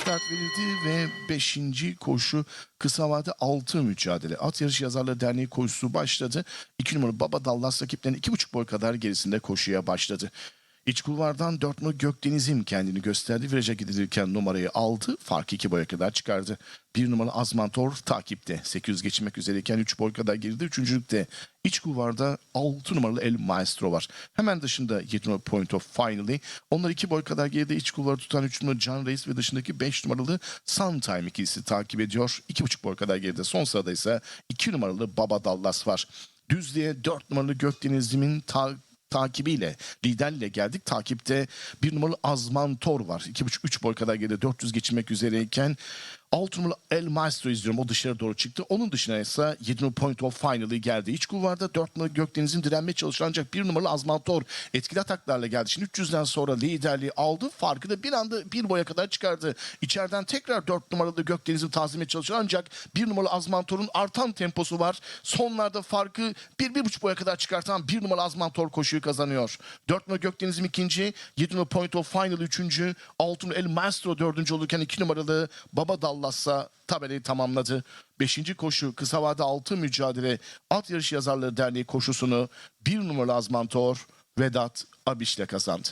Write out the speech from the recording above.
start verildi ve 5. koşu kısa vade 6 mücadele. At Yarış Yazarları Derneği koşusu başladı. 2 numaralı Baba Dallas rakiplerinin 2,5 boy kadar gerisinde koşuya başladı. İç kulvardan 4 numaralı Gökdeniz'im kendini gösterdi. Viraja gidilirken numarayı aldı. Fark 2 boya kadar çıkardı. 1 numaralı Azmantor takipte. 800 geçmek üzereyken 3 boy kadar geride. Üçüncülükte iç kulvarda 6 numaralı El Maestro var. Hemen dışında 7 numaralı Point of Finally. Onlar 2 boy kadar geride iç kulvarı tutan 3 numaralı Can Reis ve dışındaki 5 numaralı Suntime ikilisi takip ediyor. 2,5 boy kadar geride. Son sırada ise 2 numaralı Baba Dallas var. Düzlüğe 4 numaralı Gökdeniz'imin ta takibiyle liderle geldik. Takipte bir numaralı Azman Tor var. 2,5-3 boy kadar geride 400 geçirmek üzereyken 6 numaralı El Maestro izliyorum. O dışarı doğru çıktı. Onun dışına ise 7 numaralı Point of Final'ı geldi. İç kulvarda 4 numaralı Gökdeniz'in direnmeye çalışan ancak 1 numaralı Azman Tor etkili ataklarla geldi. Şimdi 300'den sonra liderliği aldı. Farkı da bir anda bir boya kadar çıkardı. İçeriden tekrar 4 numaralı Gökdeniz'i tazimeye çalışıyor ancak 1 numaralı Azman Tor'un artan temposu var. Sonlarda farkı 1-1,5 boya kadar çıkartan 1 numaralı Azman Tor koşuyu kazanıyor. 4 numaralı Gökdeniz'im ikinci, 7 numaralı Point of Final üçüncü, 6 numaralı El Maestro dördüncü olurken 2 numaralı Baba Dallas'a tabelayı tamamladı. Beşinci koşu kısa vade altı mücadele At Yarışı Yazarları Derneği koşusunu 1 numaralı Azman Tor Vedat Abiş'le kazandı.